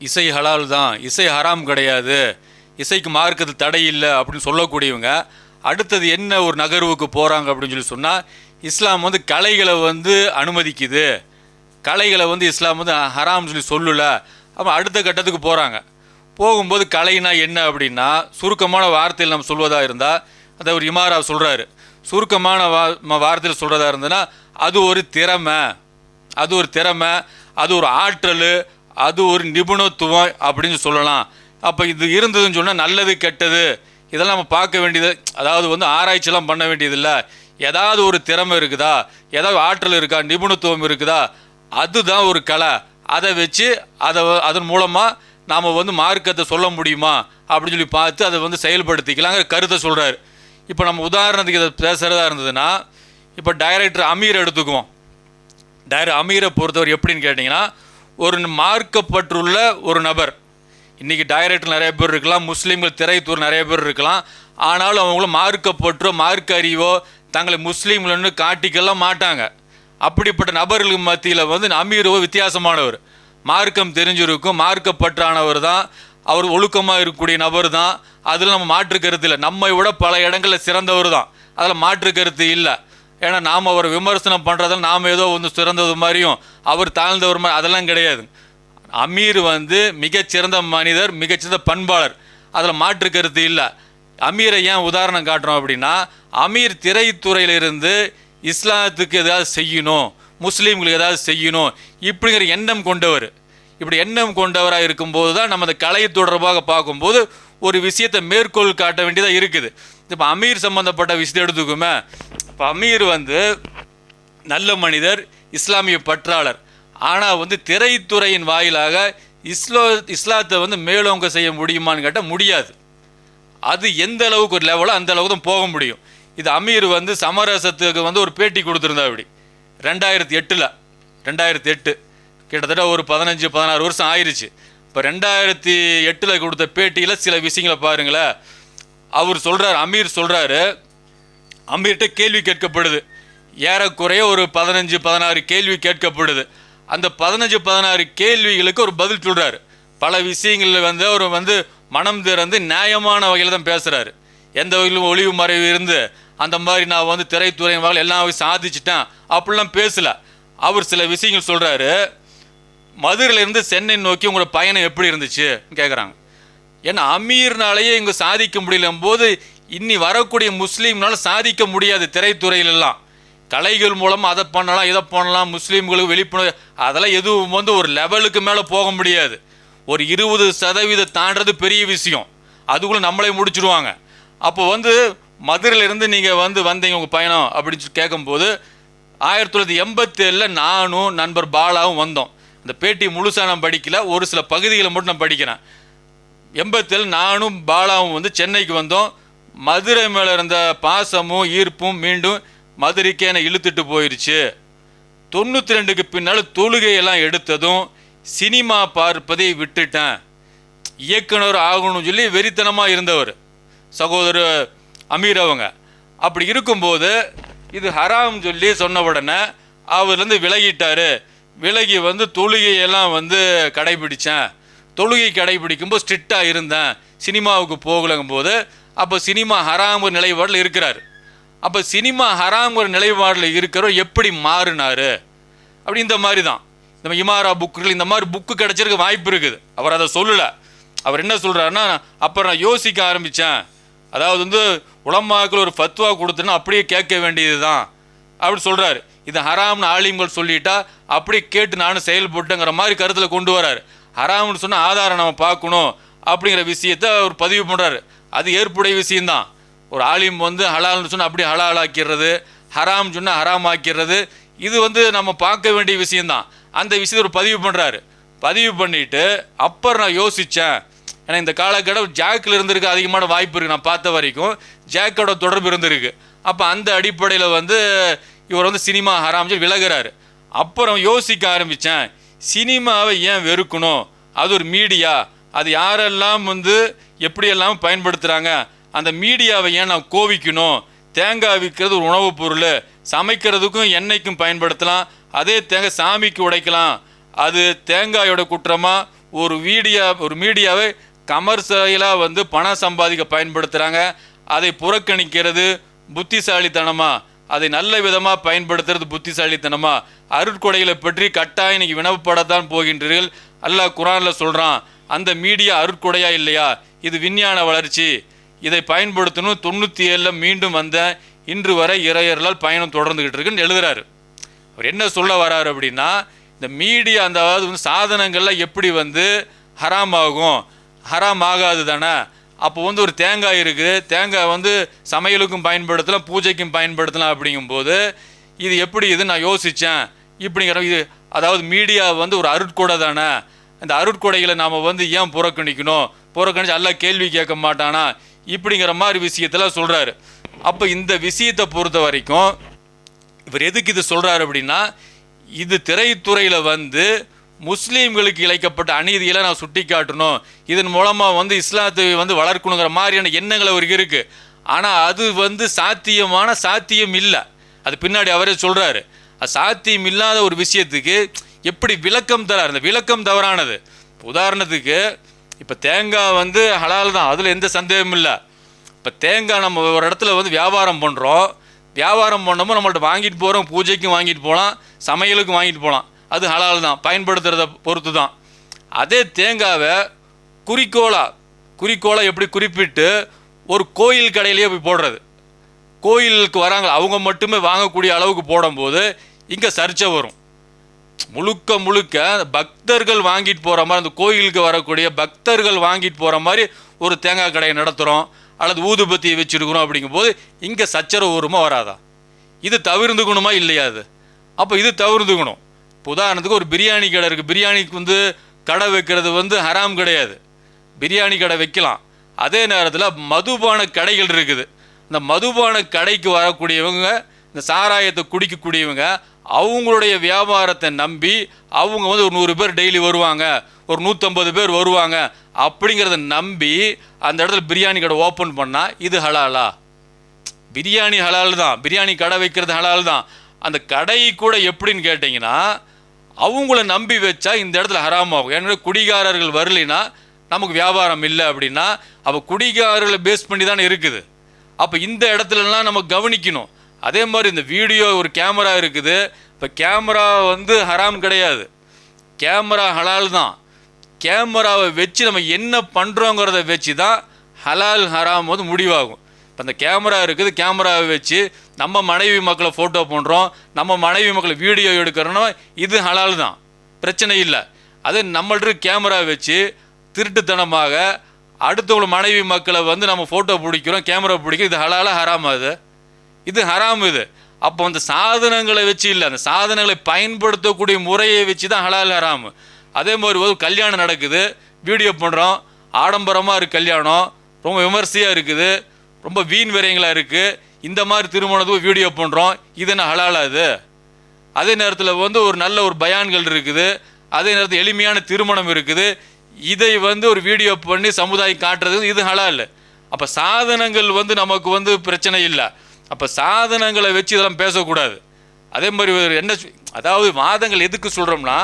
இசை ஹலால் தான். இசை ஹராம் கிடையாது. இசைக்கு மார்க்கத்து தடை இல்லை அப்படின்னு சொல்லக்கூடியவங்க அடுத்தது என்ன ஒரு நகர்வுக்கு போகிறாங்க அப்படின்னு சொல்லி சொன்னால் இஸ்லாம் வந்து கலைகளை வந்து அனுமதிக்குது. கலைகளை வந்து இஸ்லாம் வந்து ஹராம்னு சொல்லி சொல்லல. அப்போ அடுத்த கட்டத்துக்கு போகிறாங்க போகும்போது கலைனா என்ன அப்படின்னா சுருக்கமான வார்த்தையில் நம்ம சொல்வதாக இருந்தால் அதை ஒரு இமாரா சொல்கிறாரு சுருக்கமான வா வார்த்தையில் சொல்கிறதா இருந்ததுன்னா அது ஒரு திறமை. அது ஒரு திறமை அது ஒரு ஆற்றல் அது ஒரு நிபுணத்துவம் அப்படின்னு சொல்லலாம். அப்போ இது இருந்ததுன்னு சொன்னால் நல்லது கெட்டது இதெல்லாம் நம்ம பார்க்க வேண்டியது அதாவது வந்து ஆராய்ச்சிலாம் பண்ண வேண்டியதில்லை. ஏதாவது ஒரு திறமை இருக்குதா? ஏதாவது ஆற்றல் இருக்கா? நிபுணத்துவம் இருக்குதா? அதுதான் ஒரு கலை. அதை வச்சு அதை அதன் மூலமாக நாம் வந்து மார்க்கத்தை சொல்ல முடியுமா? அப்படின்னு சொல்லி பார்த்து அதை வந்து செயல்படுத்திக்கலாங்கிற கருத்தை சொல்கிறாரு இப்போ நம்ம உதாரணத்துக்கு இதை பேசுகிறதா இருந்ததுன்னா இப்போ டைரக்டர் அமீர் எடுத்துக்குவோம். டைரக்டர் அமீரை பொறுத்தவரை எப்படின்னு கேட்டிங்கன்னா ஒரு மார்க்கப்பட்டுள்ள ஒரு நபர். இன்றைக்கி டைரக்டர் நிறைய பேர் இருக்கலாம் முஸ்லீம்கள் திரைத்தூர் நிறைய பேர் இருக்கலாம். ஆனாலும் அவங்களும் மார்க்கப்பற்றோ மார்க்க அறிவோ தங்களை முஸ்லீம்கள்னு காட்டிக்கெல்லாம் மாட்டாங்க. அப்படிப்பட்ட நபர்களுக்கு மத்தியில் வந்து அமீரோ வித்தியாசமானவர். மார்க்கம் தெரிஞ்சிருக்கும் மார்க்கப்பற்றானவர் தான். அவர் ஒழுக்கமாக இருக்கக்கூடிய நபர் தான். அதில் நம்ம மாற்று கருத்து இல்லை. நம்மை விட பல இடங்களில் சிறந்தவர் தான். அதில் மாற்று கருத்து இல்லை. ஏன்னா நாம் அவர் விமர்சனம் பண்ணுறதால நாம் ஏதோ ஒன்று சிறந்தது மாதிரியும் அவர் தாழ்ந்தவர் மாதிரி அதெல்லாம் கிடையாது. அமீர் வந்து மிகச்சிறந்த மனிதர் மிகச்சிறந்த பண்பாளர். அதில் மாற்று கருத்து இல்லை. அமீரை ஏன் உதாரணம் காட்டுறோம் அப்படின்னா அமீர் திரைத்துறையிலிருந்து இஸ்லாத்துக்கு ஏதாவது செய்யணும் முஸ்லீம்களுக்கு ஏதாவது செய்யணும் இப்படிங்கிற எண்ணம் கொண்டவர். இப்படி எண்ணம் கொண்டவராக இருக்கும்போது தான் நம்ம அந்த கலை தொடர்பாக பார்க்கும்போது ஒரு விஷயத்தை மேற்கோள் காட்ட வேண்டியதாக இருக்குது. இப்போ அமீர் சம்மந்தப்பட்ட விஷயத்தை எடுத்துக்குமே இப்போ அமீர் வந்து நல்ல மனிதர் இஸ்லாமிய பற்றாளர். ஆனால் வந்து திரைத்துறையின் வாயிலாக இஸ்லோ இஸ்லாத்தை வந்து மேலோங்க செய்ய முடியுமான்னு கேட்டால் முடியாது. அது எந்த அளவுக்கு ஒரு லெவலோ அந்த அளவுக்கு தான் போக முடியும். இது அமீர் வந்து சமரசத்துக்கு வந்து ஒரு பேட்டி கொடுத்துருந்தா அப்படி ரெண்டாயிரத்தி எட்டில். ரெண்டாயிரத்தி எட்டு. கிட்டத்தட்ட ஒரு பதினஞ்சு பதினாறு வருஷம் ஆயிடுச்சு இப்போ ரெண்டாயிரத்தி எட்டில் கொடுத்த பேட்டியில் சில விஷயங்களை பாருங்களேன். அவர் சொல்கிறார் அமீர் சொல்கிறாரு அம்பிகிட்ட கேள்வி கேட்கப்படுது. ஏறக்குறைய ஒரு பதினஞ்சு பதினாறு கேள்வி கேட்கப்படுது. அந்த பதினஞ்சு பதினாறு கேள்விகளுக்கு ஒரு பதில் சொல்கிறாரு பல விஷயங்களில் வந்து அவர் வந்து மனம் திறந்து நியாயமான வகையில் தான் பேசுகிறாரு எந்த வகையிலும் ஒளிவு மறைவு இருந்து அந்த மாதிரி நான் வந்து திரைத்துறையின் வகையில் எல்லாம் சாதிச்சிட்டேன். அப்படிலாம் பேசல. அவர் சில விஷயங்கள் சொல்கிறாரு மதுரையிலேருந்து சென்னை நோக்கி உங்களோட பயணம் எப்படி இருந்துச்சு? கேட்குறாங்க ஏன்னா அமீர்னாலேயே இங்கே சாதிக்க முடியலும் போது இன்னி வரக்கூடிய முஸ்லீம்னால சாதிக்க முடியாது திரைத்துறையிலெல்லாம். கலைகள் மூலம் அதை பண்ணலாம் இதை பண்ணலாம் முஸ்லீம்களுக்கு விழிப்புணர்வு அதெல்லாம் எதுவும் வந்து ஒரு லெவலுக்கு மேலே போக முடியாது. ஒரு இருபது சதவீதம் தாண்டது பெரிய விஷயம். அதுக்குள்ளே நம்மளே முடிச்சிடுவாங்க அப்போ வந்து மதுரையிலேருந்து நீங்கள் வந்து வந்தீங்க உங்கள் பயணம் அப்படின்னு சொல்லி கேட்கும்போது ஆயிரத்தி தொள்ளாயிரத்தி எண்பத்தேழில் நானும் நண்பர் பாலாவும் வந்தோம். இந்த பேட்டி முழுசாக நான் படிக்கல ஒரு சில பகுதிகளை மட்டும் நான் படிக்கிறேன். எண்பத்தேழு நானும் பாலாவும் வந்து சென்னைக்கு வந்தோம். மதுரை மேலே இருந்த பாசமும் ஈர்ப்பும் மீண்டும் மதுரைக்கே என்னை இழுத்துட்டு போயிருச்சு. தொண்ணூற்றி ரெண்டுக்கு பின்னால் தொழுகையெல்லாம் எடுத்ததும் சினிமா பார்ப்பதை விட்டுட்டேன். இயக்குனர் ஆகணும்னு சொல்லி வெறித்தனமாக இருந்தவர் சகோதரர் அமீர் அவங்க. அப்படி இருக்கும்போது இது ஹராம் சொல்லி சொன்ன உடனே அவர்லேருந்து விலகிட்டாரு. விலகி வந்து தொழுகையெல்லாம் வந்து கடைபிடித்தேன் தொழுகை கடைபிடிக்கும்போது ஸ்ட்ரிக்டாக இருந்தேன். சினிமாவுக்கு போகலங்கும் போது அப்போ சினிமா ஹராம் நிலைப்பாடில் இருக்கிறார். அப்போ சினிமா ஹராம் நிலைப்பாடில் இருக்கிறவர் எப்படி மாறினார்? அப்படி இந்த மாதிரி தான் இந்த இமாரா புக்குகள் இந்த மாதிரி புக்கு கிடச்சிருக்க வாய்ப்பு இருக்குது. அவர் அதை சொல்லலை. அவர் என்ன சொல்கிறாருன்னா அப்புறம் நான் யோசிக்க ஆரம்பித்தேன் அதாவது வந்து உலமாக்கள் ஒரு ஃபத்வா கொடுத்தேன்னா அப்படியே கேட்க வேண்டியது தான் அப்படி சொல்கிறாரு இது ஹராம்னு ஆலிம்கள் சொல்லிட்டா அப்படியே கேட்டு நானும் செயல்பட்டுங்கிற மாதிரி கருத்தில் கொண்டு வரார். ஹராம்னு சொன்னால் ஆதாரம் நம்ம பார்க்கணும் அப்படிங்கிற விஷயத்த அவர் பதிவு பண்ணுறாரு அது ஏற்புடைய விஷயம்தான். ஒரு ஆலிம் வந்து ஹலால்னு சொன்னால் அப்படியே ஹலால் ஆக்கிடுறது ஹராம் சொன்னால் ஹராம் ஆக்கிடுறது இது வந்து நம்ம பார்க்க வேண்டிய விஷயம்தான். அந்த விஷயத்தை ஒரு பதிவு பண்ணுறாரு பதிவு பண்ணிட்டு அப்புறம் நான் யோசித்தேன் ஏன்னா இந்த காலக்கட்டம் ஜாக்கில் இருந்திருக்கு அதிகமான வாய்ப்பு இருக்குது நான் பார்த்த வரைக்கும் ஜாக்கோட தொடர்பு இருந்திருக்கு. அப்போ அந்த அடிப்படையில் வந்து இவர் வந்து சினிமா ஹராம் சொல்லி அப்புறம் யோசிக்க ஆரம்பித்தேன் சினிமாவை ஏன் வெறுக்கணும்? அது ஒரு மீடியா. அது யாரெல்லாம் வந்து எப்படியெல்லாம் பயன்படுத்துகிறாங்க அந்த மீடியாவை ஏன் நான் கோவிக்கணும்? தேங்காய் விற்கிறது ஒரு உணவுப் பொருள் சமைக்கிறதுக்கும் எண்ணெய்க்கும் பயன்படுத்தலாம் அதே தேங்காய் சாமிக்கு உடைக்கலாம். அது தேங்காயோட குற்றமாக ஒரு வீடியா ஒரு மீடியாவை கமர்ஷியலாக வந்து பணம் சம்பாதிக்க பயன்படுத்துகிறாங்க அதை புறக்கணிக்கிறது புத்திசாலித்தனமாக அதை நல்ல விதமாக பயன்படுத்துறது புத்திசாலித்தனமாக அருட்கொடைகளை பற்றி கட்டாயம் இன்னைக்கு வினவப்படத்தான் போகின்றீர்கள். அல்லாஹ் குரானில் சொல்கிறான் அந்த மீடியா அருட்கொடையா இல்லையா? இது விஞ்ஞான வளர்ச்சி. இதை பயன்படுத்தணும். தொண்ணூற்றி ஏழில் மீண்டும் வந்த இன்று வரை இறையர்களால் பயணம் தொடர்ந்துக்கிட்டு இருக்குன்னு எழுதுறாரு. அவர் என்ன சொல்ல வராரு அப்படின்னா இந்த மீடியா அந்த அதாவது வந்து சாதனங்கள்லாம் எப்படி வந்து ஹராம் ஆகும் ஹராம் ஆகாது தானே? அப்போ வந்து ஒரு தேங்காய் இருக்குது. தேங்காய் வந்து சமையலுக்கும் பயன்படுத்தலாம் பூஜைக்கும் பயன்படுத்தலாம் அப்படிங்கும்போது இது எப்படி இது நான் யோசித்தேன் இப்படிங்கிற இது அதாவது மீடியா வந்து ஒரு அருட்கொடை தானே? அந்த அருட்கொடைகளை நாம் வந்து ஏன் புறக்கணிக்கணும்? புறக்கணிச்சு எல்லாம் கேள்வி கேட்க மாட்டானா? இப்படிங்கிற மாதிரி விஷயத்தில் சொல்கிறாரு அப்போ இந்த விஷயத்தை பொறுத்த வரைக்கும் இவர் எதுக்கு இது சொல்கிறாரு அப்படின்னா இது திரைத்துறையில் வந்து முஸ்லீம்களுக்கு இழைக்கப்பட்ட அநீதிகளை நான் சுட்டி காட்டணும் இதன் மூலமாக வந்து இஸ்லாத்தை வந்து வளர்க்கணுங்கிற மாதிரியான எண்ணங்கள் அவருக்கு இருக்குது ஆனால் அது வந்து சாத்தியமான சாத்தியம் இல்லை. அது பின்னாடி அவரே சொல்கிறாரு அது சாத்தியம் இல்லாத ஒரு விஷயத்துக்கு எப்படி விளக்கம் தரார் இந்த விளக்கம் தவறானது. உதாரணத்துக்கு இப்போ தேங்காய் வந்து ஹலால் தான் அதில் எந்த சந்தேகமும் இல்லை. இப்போ தேங்காய் நம்ம ஒரு இடத்துல வந்து வியாபாரம் பண்ணுறோம் வியாபாரம் பண்ணமோ நம்மள்ட்ட வாங்கிட்டு போகிறோம் பூஜைக்கும் வாங்கிட்டு போகலாம் சமையலுக்கும் வாங்கிட்டு போகலாம் அது ஹலால் தான் பயன்படுத்துகிறத பொறுத்து தான் அதே தேங்காவை குறிக்கோளா குறிக்கோளை எப்படி குறிப்பிட்டு ஒரு கோயில் கடையிலேயே போய் போடுறது. கோயிலுக்கு வராங்க அவங்க மட்டுமே வாங்கக்கூடிய அளவுக்கு போடும்போது இங்கே சர்ச்சை வரும். முழுக்க முழுக்க பக்தர்கள் வாங்கிட்டு போகிற மாதிரி அந்த கோயிலுக்கு வரக்கூடிய பக்தர்கள் வாங்கிட்டு போகிற மாதிரி ஒரு தேங்காய் கடையை நடத்துகிறோம் அல்லது ஊதுபத்தியை வச்சுருக்கிறோம் அப்படிங்கும்போது இங்கே சச்சரவு வருமா வராதா? இது தவிர்ந்துக்கணுமா இல்லையா அது? அப்போ இது தவிர்ந்துக்கணும் இப்போ உதாரணத்துக்கு ஒரு பிரியாணி கடை இருக்குது பிரியாணிக்கு வந்து கடை வைக்கிறது வந்து ஹராம் கிடையாது. பிரியாணி கடை வைக்கலாம். அதே நேரத்தில் மதுபான கடைகள் இருக்குது. இந்த மதுபான கடைக்கு வரக்கூடியவங்க இந்த சாராயத்தை குடிக்கக்கூடியவங்க அவங்களுடைய வியாபாரத்தை நம்பி அவங்க வந்து ஒரு நூறு பேர் டெய்லி வருவாங்க ஒரு நூற்றம்பது பேர் வருவாங்க அப்படிங்கிறத நம்பி அந்த இடத்துல பிரியாணி கடை ஓப்பன் பண்ணால் இது ஹலாலா. பிரியாணி ஹலால் தான். பிரியாணி கடை வைக்கிறது ஹலால் தான். அந்த கடை கூட எப்படின்னு கேட்டிங்கன்னா அவங்கள நம்பி வச்சா இந்த இடத்துல ஹராம் ஆகும் ஏன்னா குடிகாரர்கள் வரலைன்னா நமக்கு வியாபாரம் இல்லை அப்படின்னா அப்போ குடிகாரர்களை பேஸ் பண்ணி தானே இருக்குது. அப்போ இந்த இடத்துலலாம் நம்ம கவனிக்கணும். அதே மாதிரி இந்த வீடியோ ஒரு கேமரா இருக்குது. இப்போ கேமரா வந்து ஹராம் கிடையாது. கேமரா ஹலால் தான். கேமராவை வச்சு நம்ம என்ன பண்ணுறோங்கிறத வச்சு தான் ஹலால் ஹராம் வந்து முடிவாகும். இப்போ அந்த கேமரா இருக்குது. கேமராவை வச்சு நம்ம மனைவி மக்களை ஃபோட்டோ பண்ணுறோம் நம்ம மனைவி மக்களை வீடியோ எடுக்கிறோன்னா இது ஹலால் தான். பிரச்சனை இல்லை. அதே நம்மள்ட்ட கேமரா வச்சு திருட்டுத்தனமாக அடுத்தவங்க மனைவி மக்களை வந்து நம்ம ஃபோட்டோ பிடிக்கிறோம். கேமரா பிடிக்கிறோம். இது ஹலால் ஹராமா அது. இது ஹராம் இது. அப்போ அந்த சாதனங்களை வச்சு இல்லை அந்த சாதனங்களை பயன்படுத்தக்கூடிய முறையை வச்சு தான் ஹலால் ஹராம். அதே மாதிரி ஒரு கல்யாணம் நடக்குது வீடியோ பண்ணுறோம் ஆடம்பரமாக இருக்குது கல்யாணம் ரொம்ப விமர்சையாக இருக்குது ரொம்ப வீண் விரயங்களாக இருக்குது இந்த மாதிரி திருமணத்துக்கு வீடியோ பண்ணுறோம் இது என்ன ஹலாலா இது? அதே நேரத்தில் வந்து ஒரு நல்ல ஒரு பயான்கள் இருக்குது அதே நேரத்தில் எளிமையான திருமணம் இருக்குது இதை வந்து ஒரு வீடியோ பண்ணி சமுதாயம் காட்டுறது இது ஹலால். அப்போ சாதனங்கள் வந்து நமக்கு வந்து பிரச்சனை இல்லை. அப்போ சாதனங்களை வச்சு இதெல்லாம் பேசக்கூடாது. அதே மாதிரி ஒரு என்ன அதாவது வாதங்கள் எதுக்கு சொல்கிறோம்னா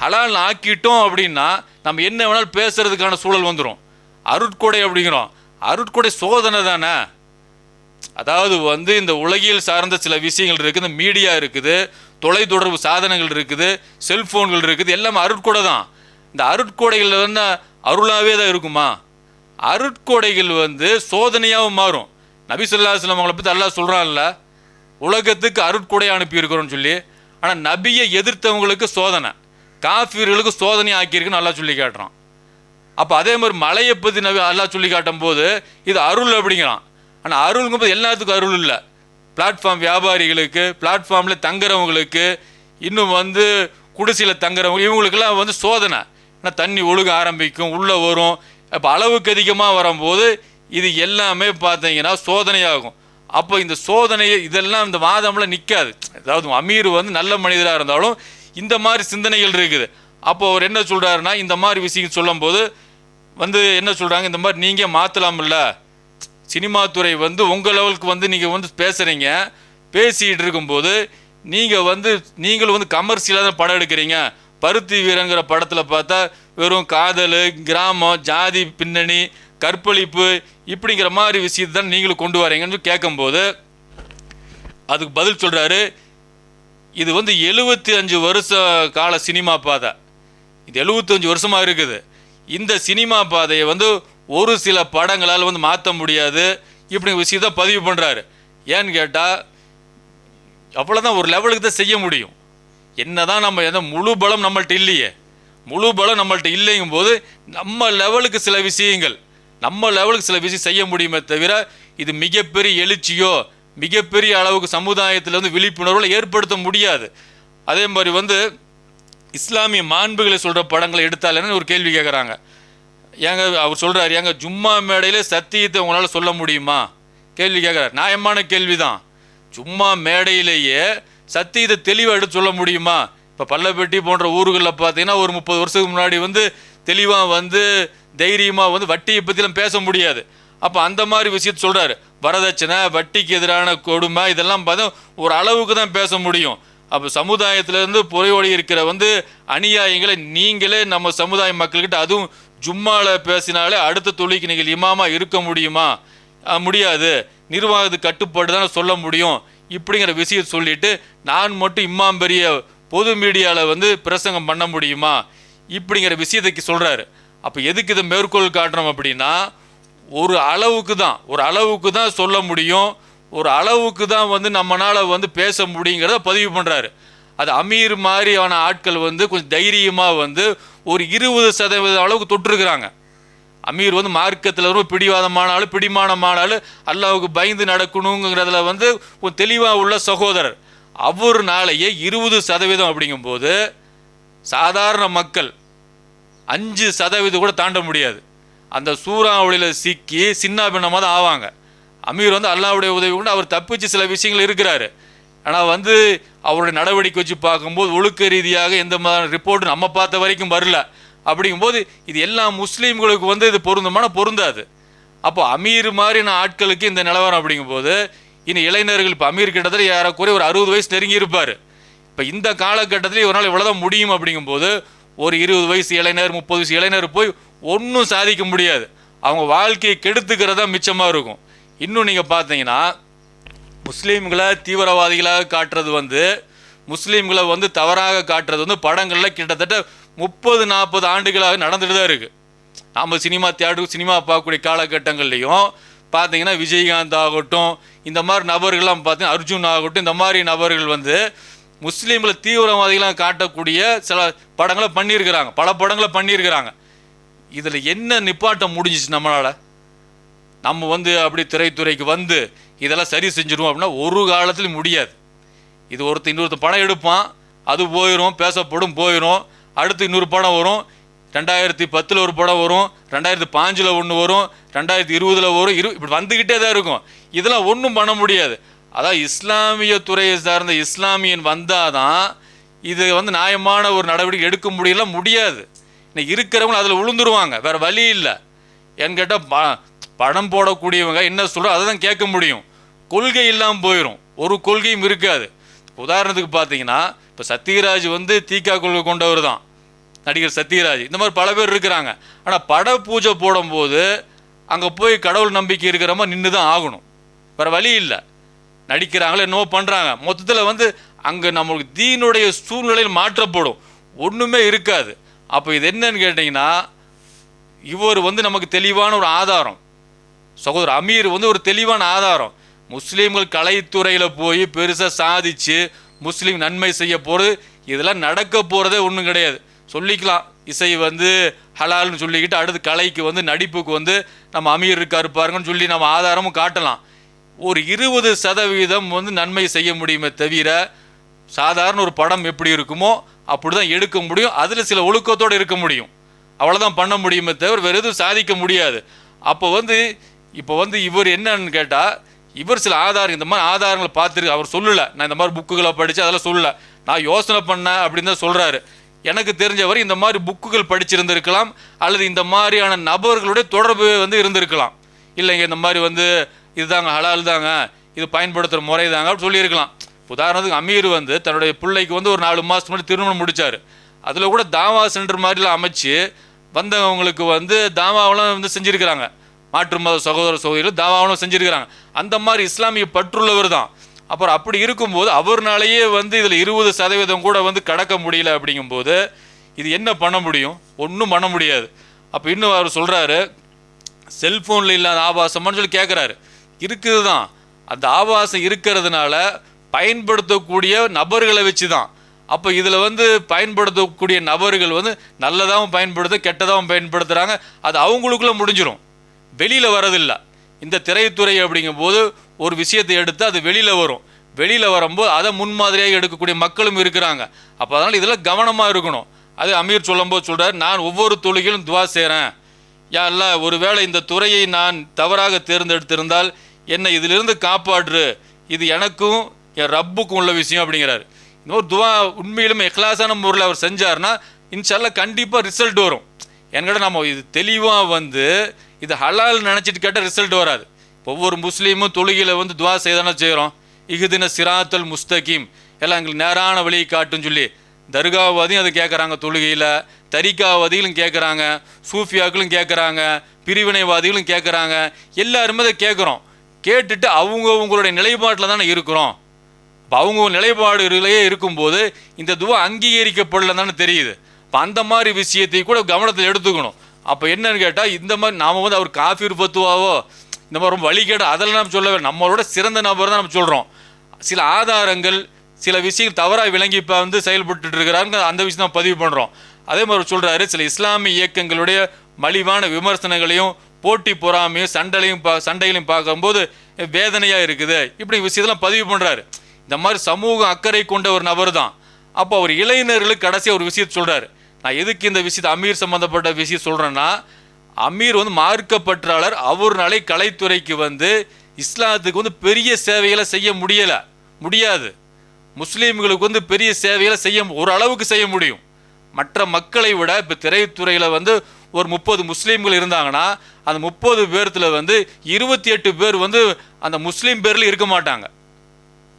ஹலால் ஆக்கிட்டோம் அப்படின்னா நம்ம என்ன வேணாலும் பேசுகிறதுக்கான சூழல் வந்துடும் அருட்கொடை அப்படிங்கிறோம். அருட்கொடை சோதனை தானே? அதாவது வந்து இந்த உலகியல் சார்ந்த சில விஷயங்கள் இருக்குது. இந்த மீடியா இருக்குது. தொலைத்தொடர்பு சாதனங்கள் இருக்குது. செல்ஃபோன்கள் இருக்குது. எல்லாமே அருட்கொடை தான். இந்த அருட்கொடைகள் வந்து அருளாவே தான் இருக்குமா? அருட்கொடைகள் வந்து சோதனையாகவும் மாறும். நபி ஸல்லல்லாஹு அவங்கள பற்றி அல்லாஹ் சொல்கிறான்ல உலகத்துக்கு அருட்கொடையை அனுப்பியிருக்கிறோன்னு சொல்லி ஆனால் நபியை எதிர்த்தவங்களுக்கு சோதனை காஃபீர்களுக்கு சோதனை ஆக்கியிருக்குன்னு நல்லா சொல்லி காட்டுறான். அப்போ அதே மாதிரி மலையை பற்றி நபி எல்லாம் சொல்லி காட்டும் போது இது அருள் அப்படிங்கிறான். ஆனால் அருள்ங்கும்போது எல்லாத்துக்கும் அருள் இல்லை. பிளாட்ஃபார்ம் வியாபாரிகளுக்கு பிளாட்ஃபார்மில் தங்குறவங்களுக்கு இன்னும் வந்து குடிசையில் தங்குறவங்க இவங்களுக்கெல்லாம் வந்து சோதனை. ஏன்னா தண்ணி ஒழுக ஆரம்பிக்கும் உள்ளே வரும். அப்போ அளவுக்கு அதிகமாக வரும்போது இது எல்லாமே பார்த்தீங்கன்னா சோதனையாகும். அப்போ இந்த சோதனையை இதெல்லாம் இந்த வாதம்லாம் நிற்காது அதாவது அமீர் வந்து நல்ல மனிதராக இருந்தாலும் இந்த மாதிரி சிந்தனைகள் இருக்குது. அப்போ அவர் என்ன சொல்கிறாருன்னா இந்த மாதிரி விஷயம் சொல்லும்போது வந்து என்ன சொல்கிறாங்க இந்த மாதிரி நீங்கள் மாற்றலாம்ல சினிமா துறை வந்து உங்கள் லெவலுக்கு வந்து நீங்கள் வந்து பேசுகிறீங்க பேசிகிட்டு இருக்கும்போது நீங்கள் வந்து நீங்களும் வந்து கமர்ஷியலாக தான் படம் எடுக்கிறீங்க. பருத்தி வீரங்கிற படத்தில் பார்த்தா வெறும் காதல் கிராமம் ஜாதி பின்னணி கற்பழிப்பு இப்படிங்கிற மாதிரி விஷயத்தை தான் நீங்களும் கொண்டு வரீங்கன்னு கேட்கும்போது அதுக்கு பதில் சொல்கிறாரு இது வந்து எழுபத்தி அஞ்சு வருஷ கால சினிமா பாதை. இது எழுபத்தஞ்சு வருஷமாக இருக்குது. இந்த சினிமா பாதையை வந்து ஒரு சில படங்களால் வந்து மாற்ற முடியாது இப்படி விஷயத்தை பதிவு பண்ணுறாரு ஏன்னு கேட்டால் அவ்வளோதான் ஒரு லெவலுக்கு தான் செய்ய முடியும். என்ன தான் நம்ம எந்த முழு பலம் நம்மள்ட்ட இல்லையே. முழு பலம் நம்மள்ட்ட இல்லைங்கும் போது நம்ம லெவலுக்கு சில விஷயங்கள் நம்ம லெவலுக்கு சில விஷயம் செய்ய முடியுமே தவிர இது மிகப்பெரிய எழுச்சியோ மிகப்பெரிய அளவுக்கு சமுதாயத்தில் வந்து விழிப்புணர்வுல ஏற்படுத்த முடியாது. அதே மாதிரி வந்து இஸ்லாமிய மாண்புகளை சொல்கிற படங்களை எடுத்தாலேன்னு ஒரு கேள்வி கேட்குறாங்க ஏங்க அவர் சொல்கிறார் ஏங்க ஜும்மா மேடையில் சத்தியத்தை உங்களால் சொல்ல முடியுமா? கேள்வி கேட்குறாரு நியாயமான கேள்வி தான் சும்மா மேடையிலேயே சத்தியத்தை தெளிவாக எடுத்து சொல்ல முடியுமா? இப்போ பள்ளப்பட்டி போன்ற ஊர்களில் பார்த்தீங்கன்னா ஒரு முப்பது வருஷத்துக்கு முன்னாடி வந்து தெளிவாக வந்து தைரியமாக வந்து வட்டியை பற்றிலாம் பேச முடியாது. அப்போ அந்த மாதிரி விஷயத்த சொல்கிறாரு வரதட்சணை வட்டிக்கு எதிரான கொடுமை இதெல்லாம் பார்த்தா ஒரு அளவுக்கு தான் பேச முடியும். அப்போ சமுதாயத்திலேருந்து புறையோடி இருக்கிற வந்து அநியாயங்களை நீங்களே நம்ம சமுதாய மக்கள்கிட்ட அதுவும் ஜும்மாவில் பேசினாலே அடுத்த தொழிலுக்கு நீங்கள் இமாமாக இருக்க முடியுமா? முடியாது. நிர்வாகத்து கட்டுப்பாடு தான் சொல்ல முடியும். இப்படிங்கிற விஷயத்தை சொல்லிட்டு நான் மட்டும் இம்மாம் பெரிய பொது மீடியாவில் வந்து பிரசங்கம் பண்ண முடியுமா? இப்படிங்கிற விஷயத்தைக்கு சொல்கிறாரு அப்போ எதுக்கு இதை மேற்கோள் காட்டுறோம் அப்படின்னா ஒரு அளவுக்கு தான் ஒரு அளவுக்கு தான் சொல்ல முடியும் ஒரு அளவுக்கு தான் வந்து நம்மளால் வந்து பேச முடியுங்கிறத பதிவு பண்ணுறாரு அது அமீர் மாதிரியான ஆட்கள் வந்து கொஞ்சம் தைரியமாக வந்து ஒரு இருபது சதவீத அளவுக்கு தொட்டிருக்கிறாங்க. அமீர் வந்து மார்க்கத்தில் ரொம்ப பிடிவாதமானாலும் பிடிமானமானாலும் அல்லாவுக்கு பயந்து நடக்கணுங்கிறதுல வந்து கொஞ்சம் தெளிவாக உள்ள சகோதரர். அவர்னாலேயே இருபது சதவீதம் அப்படிங்கும்போது சாதாரண மக்கள் அஞ்சு சதவீதம் கூட தாண்ட முடியாது. அந்த சூறாவளியில் சிக்கி சின்ன பின்னமாக தான் ஆவாங்க. அமீர் வந்து அல்லாவுடைய உதவி கொண்டு அவர் தப்பிச்சு சில விஷயங்கள் இருக்கிறாரு. ஆனால் வந்து அவருடைய நடவடிக்கை வச்சு பார்க்கும்போது ஒழுக்க ரீதியாக எந்த மாதிரி ரிப்போர்ட் நம்ம பார்த்த வரைக்கும் வரல. அப்படிங்கும்போது இது எல்லா முஸ்லீம்களுக்கு வந்து இது பொருந்தமான பொருந்தாது. அப்போ அமீர் மாதிரியான ஆட்களுக்கு இந்த நிலவரம் அப்படிங்கும்போது இனி இளைஞர்கள் இப்போ அமீர் கிட்டத்தட்ட ஏறக்குறைய ஒரு அறுபது வயசு நெருங்கி இருப்பார் இப்போ இந்த காலகட்டத்தில் இவரால் இவ்வளோதான் முடியும் அப்படிங்கும்போது ஒரு இருபது வயசு இளைஞர் முப்பது வயசு இளைஞர் போய் ஒன்றும் சாதிக்க முடியாது. அவங்க வாழ்க்கையை கெடுத்துக்கிறதா மிச்சமாக இருக்கும். இன்னும் நீங்கள் பார்த்தீங்கன்னா முஸ்லீம்களை தீவிரவாதிகளாக காட்டுறது வந்து முஸ்லீம்களை வந்து தவறாக காட்டுறது வந்து படங்களில் கிட்டத்தட்ட முப்பது நாற்பது ஆண்டுகளாக நடந்துட்டு தான் இருக்குது நாம் சினிமா தேடு சினிமா பார்க்கக்கூடிய காலகட்டங்கள்லையும் பார்த்தீங்கன்னா விஜயகாந்த் ஆகட்டும் இந்த மாதிரி நபர்கள்லாம் பார்த்தீங்கன்னா அர்ஜுன் ஆகட்டும் இந்த மாதிரி நபர்கள் வந்து முஸ்லீம்களை தீவிரவாதிகளாக காட்டக்கூடிய சில படங்களை பண்ணியிருக்கிறாங்க. பல படங்களை பண்ணியிருக்கிறாங்க. இதில் என்ன நிப்பாட்டம் முடிஞ்சிச்சு நம்மளால்? நம்ம வந்து அப்படி திரைத்துறைக்கு வந்து இதெல்லாம் சரி செஞ்சிருவோம் அப்படின்னா ஒரு காலத்துலையும் முடியாது. இது ஒருத்தர் இன்னொருத்த படம் எடுப்பான் அது போயிடும் பேசப்படும் போயிடும் அடுத்து இன்னொரு படம் வரும். ரெண்டாயிரத்தி பத்தில் ஒரு படம் வரும் ரெண்டாயிரத்தி பாஞ்சில் ஒன்று வரும் ரெண்டாயிரத்தி இருபதில் வரும் இரு இப்படி வந்துக்கிட்டே தான் இருக்கும். இதெல்லாம் ஒன்றும் பண்ண முடியாது. அதான் இஸ்லாமிய துறையை சார்ந்த இஸ்லாமியன் வந்தால் தான் இது வந்து நியாயமான ஒரு நடவடிக்கை எடுக்க முடியல முடியாது. இன்னைக்கு இருக்கிறவங்க அதில் விழுந்துருவாங்க வேறு வழி இல்லை. ஏன்னு கேட்டால் ப படம் போடக்கூடியவங்க என்ன சொல்கிறோம் அதை தான் கேட்க முடியும். கொள்கை இல்லாமல் போயிடும் ஒரு கொள்கையும் இருக்காது. உதாரணத்துக்கு பார்த்தீங்கன்னா இப்போ சத்யராஜ் வந்து தீக்கா கொள்கை கொண்டவர் தான். நடிகர் சத்யராஜ். இந்த மாதிரி பல பேர் இருக்கிறாங்க. ஆனால் பட பூஜை போடும்போது அங்கே போய் கடவுள் நம்பிக்கை இருக்கிற மாதிரி நின்று தான் ஆகணும். வேறு வழி இல்லை. நடிக்கிறாங்களே என்னவோ பண்ணுறாங்க மொத்தத்தில் வந்து அங்கே நம்மளுக்கு தீனுடைய சூழ்நிலையில் மாற்றப்படும். ஒன்றுமே இருக்காது. அப்போ இது என்னன்னு கேட்டிங்கன்னா இவர் வந்து நமக்கு தெளிவான ஒரு ஆதாரம். சகோதரர் அமீர் வந்து ஒரு தெளிவான ஆதாரம். முஸ்லீம்கள் கலைத்துறையில் போய் பெருசாக சாதிச்சு முஸ்லீம் நன்மை செய்ய போகிறது இதெல்லாம் நடக்க போகிறதே ஒன்றும் கிடையாது. சொல்லிக்கலாம். இசை வந்து ஹலால்னு சொல்லிக்கிட்டு அடுத்து கலைக்கு வந்து நடிப்புக்கு வந்து நம்ம அமீர் இருக்காரு பாருங்கன்னு சொல்லி நம்ம ஆதாரமும் காட்டலாம். ஒரு இருபது சதவீதம் வந்து நன்மை செய்ய முடியுமே தவிர சாதாரண ஒரு படம் எப்படி இருக்குமோ அப்படி தான் எடுக்க முடியும். அதில் சில ஒழுக்கத்தோடு இருக்க முடியும். அவ்வளோதான் பண்ண முடியுமே தவிர வேறு எதுவும் சாதிக்க முடியாது. அப்போ வந்து இப்போ வந்து இவர் என்னன்னு கேட்டால் இவர் சில ஆதாரம் இந்த மாதிரி ஆதாரங்களை பார்த்துருக்கு அவர் சொல்லலை. நான் இந்த மாதிரி புக்குகளை படித்து அதெல்லாம் சொல்லலை. நான் யோசனை பண்ணேன் அப்படின்னு தான் சொல்கிறாரு எனக்கு தெரிஞ்சவர் இந்த மாதிரி புக்குகள் படிச்சிருந்திருக்கலாம் அல்லது இந்த மாதிரியான நபர்களுடைய தொடர்பு வந்து இருந்திருக்கலாம். இல்லைங்க இந்த மாதிரி வந்து இதுதாங்க ஹலால் தாங்க இது பயன்படுத்துகிற முறை தாங்க அப்படின்னு சொல்லியிருக்கலாம். உதாரணத்துக்கு அமீர் வந்து தன்னுடைய பிள்ளைக்கு வந்து ஒரு நாலு மாதத்துக்கு முன்னாடி திருமணம் முடிச்சாரு. அதில் கூட தாவா சென்டர் மாதிரிலாம் அமைச்சு வந்தவங்களுக்கு வந்து தாவாவெல்லாம் வந்து செஞ்சுருக்கிறாங்க. மாற்று மத சகோதர சகோதரிகள் தாவாவெல்லாம் செஞ்சுருக்கிறாங்க. அந்த மாதிரி இஸ்லாமிய பற்றுள்ளவர் தான். அப்புறம் அப்படி இருக்கும்போது அவர்னாலேயே வந்து இதில் இருபது சதவீதம் கூட வந்து கடக்க முடியல அப்படிங்கும்போது இது என்ன பண்ண முடியும்? ஒன்றும் பண்ண முடியாது. அப்போ இன்னும் அவர் சொல்கிறாரு செல்ஃபோனில் இல்லாத ஆபாசம்னு சொல்லி கேட்குறாரு இருக்குது தான் அந்த ஆபாசம் இருக்கிறதுனால பயன்படுத்தக்கூடிய நபர்களை வச்சு தான் அப்போ இதில் வந்து பயன்படுத்தக்கூடிய நபர்கள் வந்து நல்லதாகவும் பயன்படுத்த கெட்டதாகவும் பயன்படுத்துகிறாங்க அது அவங்களுக்குள்ள முடிஞ்சிடும் வெளியில் வரதில்லை இந்த திரைத்துறை அப்படிங்கும்போது ஒரு விஷயத்தை எடுத்து அது வெளியில் வரும். வெளியில் வரும்போது அதை முன்மாதிரியாக எடுக்கக்கூடிய மக்களும் இருக்கிறாங்க. அப்போ அதனால் இதில் கவனமாக இருக்கணும். அது அமீர் சொல்லும்போது சொல்கிறார் நான் ஒவ்வொரு தொழுகிலும் துவா செய்கிறேன் யா அல்லா ஒருவேளை இந்த துறையை நான் தவறாக தேர்ந்தெடுத்திருந்தால் என்னை இதிலிருந்து காப்பாற்று. இது எனக்கும் என் ரப்புக்கும் உள்ள விஷயம் அப்படிங்கிறாரு. இன்னொரு துவா உண்மையிலுமே இக்லாசான முறையில் அவர் செஞ்சார்னா இன்ஷால்லா கண்டிப்பாக ரிசல்ட் வரும். என்கிட்ட நம்ம இது தெளிவாக வந்து இது ஹலால் நினச்சிட்டு கேட்டால் ரிசல்ட் வராது. ஒவ்வொரு முஸ்லீமும் தொழுகையில் வந்து துவா செய்தானே செய்கிறோம் இகுதின சிராத்தல் முஸ்தகீம். எல்லாம் எங்களுக்கு நேரான வழியை காட்டுன்னு சொல்லி தர்காவாதையும் அதை கேட்குறாங்க தொழுகையில் தரிகாவாதிகளும் கேட்குறாங்க சூஃபியாக்களும் கேட்குறாங்க பிரிவினைவாதிகளும் கேட்குறாங்க எல்லாருமே அதை கேட்குறோம் கேட்டுட்டு அவங்க அவங்களுடைய நிலைப்பாட்டில் தானே இருக்கிறோம். இப்போ அவங்க நிலைப்பாடுகளிலேயே இருக்கும்போது இந்த துவா அங்கீகரிக்கப்படலன்னு தானே தெரியுது. இப்போ அந்த மாதிரி விஷயத்தை கூட கவனத்தில் எடுத்துக்கணும். அப்போ என்னன்னு கேட்டால் இந்த மாதிரி நாம் வந்து அவர் காஃபீர் பத்துவாவோ இந்த மாதிரி ரொம்ப வழிகேட அதெல்லாம் நம்ம சொல்லவே நம்மளோட சிறந்த நபர் தான் நம்ம சொல்கிறோம் சில ஆதாரங்கள் சில விஷயங்கள் தவறாக விளங்கி இப்போ வந்து செயல்பட்டு இருக்கிறாங்க அந்த விஷயம் தான் பதிவு பண்ணுறோம் அதே மாதிரி சொல்கிறாரு சில இஸ்லாமிய இயக்கங்களுடைய மலிவான விமர்சனங்களையும் போட்டி பொறாமையும் சண்டையும் பா சண்டைகளையும் பார்க்கும்போது வேதனையாக இருக்குது. இப்படி விஷயத்தெல்லாம் பதிவு பண்ணுறாரு இந்த மாதிரி சமூக அக்கறை கொண்ட ஒரு நபர் தான் அப்போ அவர் இளைஞர்களுக்கு கடைசி ஒரு விஷயத்தை சொல்கிறார் நான் எதுக்கு இந்த விஷயத்தை அமீர் சம்மந்தப்பட்ட விஷயம் சொல்கிறேன்னா அமீர் வந்து மார்க்கப்பற்றாளர். அவர்னாலே கலைத்துறைக்கு வந்து இஸ்லாத்துக்கு வந்து பெரிய சேவைகளை செய்ய முடியலை. முடியாது. முஸ்லீம்களுக்கு வந்து பெரிய சேவைகளை செய்ய ஓரளவுக்கு செய்ய முடியும். மற்ற மக்களை விட இப்போ திரைத்துறையில் வந்து ஒரு முப்பது முஸ்லீம்கள் இருந்தாங்கன்னா அந்த முப்பது பேர்த்தில் வந்து இருபத்தி எட்டு பேர் வந்து அந்த முஸ்லீம் பேரில் இருக்க மாட்டாங்க.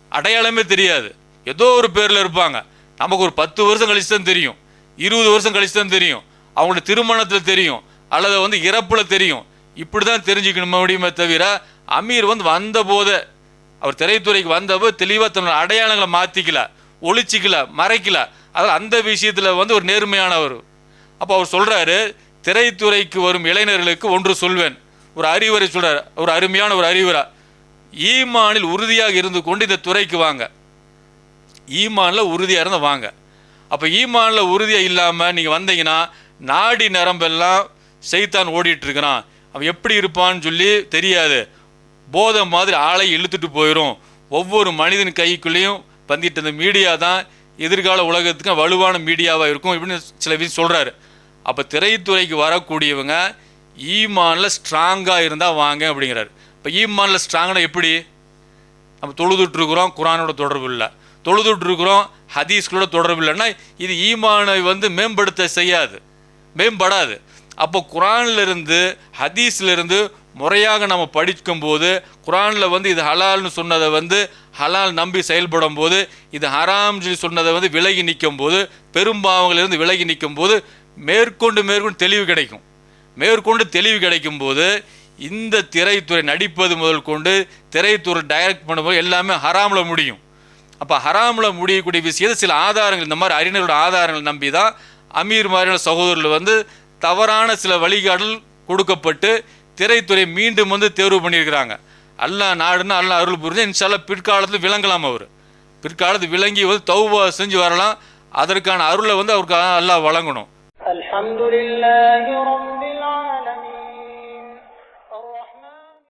அடையாளமே தெரியாது. ஏதோ ஒரு பேரில் இருப்பாங்க. நமக்கு ஒரு பத்து வருஷம் கழிச்சு தான் தெரியும். இருபது வருஷம் கழிச்சு தான் தெரியும். அவங்களோட திருமணத்தில் தெரியும். அல்லது வந்து இறப்பில் தெரியும். இப்படி தான் தெரிஞ்சுக்கணும் முடியுமே தவிர அமீர் வந்து வந்த போதே அவர் திரைத்துறைக்கு வந்தபோது தெளிவாக தன்னோட அடையாளங்களை மாற்றிக்கல ஒழிச்சிக்கல மறைக்கல. அதில் அந்த விஷயத்தில் வந்து ஒரு நேர்மையானவர். அப்போ அவர் சொல்கிறாரு திரைத்துறைக்கு வரும் இளைஞர்களுக்கு ஒன்று சொல்வேன். ஒரு அறிவுரை சொல்கிறார் ஒரு அருமையான ஒரு அறிவுரை. ஈமானில் உறுதியாக இருந்து கொண்டு இந்த துறைக்கு வாங்க. ஈமானில் உறுதியாக இருந்தால் வாங்க. அப்போ ஈமானில் உறுதியாக இல்லாமல் நீங்கள் வந்தீங்கன்னா நாடி நரம்பெல்லாம் செய்தான் ஓடிட்டுருக்கிறான் அவன் எப்படி இருப்பான்னு சொல்லி தெரியாது. போதை மாதிரி ஆளை இழுத்துட்டு போயிடும் ஒவ்வொரு மனிதன் கைக்குள்ளேயும் வந்துட்டு இந்த மீடியா தான் எதிர்கால உலகத்துக்கு வலுவான மீடியாவாக இருக்கும் இப்படின்னு சில விஷயம் சொல்கிறாரு அப்போ திரைத்துறைக்கு வரக்கூடியவங்க ஈமானில் ஸ்ட்ராங்காக இருந்தால் வாங்க அப்படிங்கிறாரு. இப்போ ஈமானில் ஸ்ட்ராங்னா எப்படி? நம்ம தொழுதுட்ருக்குறோம் குரானோட தொடர்பு இல்லை. தொழுதுட்ருக்குறோம் ஹதீஸ்களோட தொடர்பு இல்லைன்னா இது ஈமானை வந்து மேம்படுத்த செய்யாது. மேம்படாது. அப்போ குரான்லேருந்து ஹதீஸ்லேருந்து முறையாக நம்ம படிக்கும்போது குரானில் வந்து இது ஹலால்னு சொன்னதை வந்து ஹலால் நம்பி செயல்படும் போது இது ஹராம் சொல்லி சொன்னதை வந்து விலகி நிற்கும் போது பெரும்பாவங்களிலிருந்து விலகி நிற்கும் போது மேற்கொண்டு மேற்கொண்டு தெளிவு கிடைக்கும். மேற்கொண்டு தெளிவு கிடைக்கும் போது இந்த திரைத்துறை நடிப்பது முதல் கொண்டு திரைத்துறை டைரக்ட் பண்ணும்போது எல்லாமே ஹராமில் முடியும். அப்போ ஹராமில் முடியக்கூடிய விஷயத்தை சில ஆதாரங்கள் இந்த மாதிரி அறிஞர்களோட ஆதாரங்கள் நம்பி தான் அமீர் மாதிரியான சகோதரர்கள் வந்து தவறான சில வழிகாடல் கொடுக்கப்பட்டு திரைத்துறை மீண்டும் வந்து தேர்வு பண்ணியிருக்கிறாங்க. அல்லா நாடுன்னு அல்லா அருள் புரிஞ்சு இன்ஷால்லா பிற்காலத்தில் விளங்கலாம் அவர். பிற்காலத்தில் விளங்கி வந்து தௌபா செஞ்சு வரலாம். அதற்கான அருளை வந்து அவருக்கு நல்லா வழங்கணும். الحمد لله رب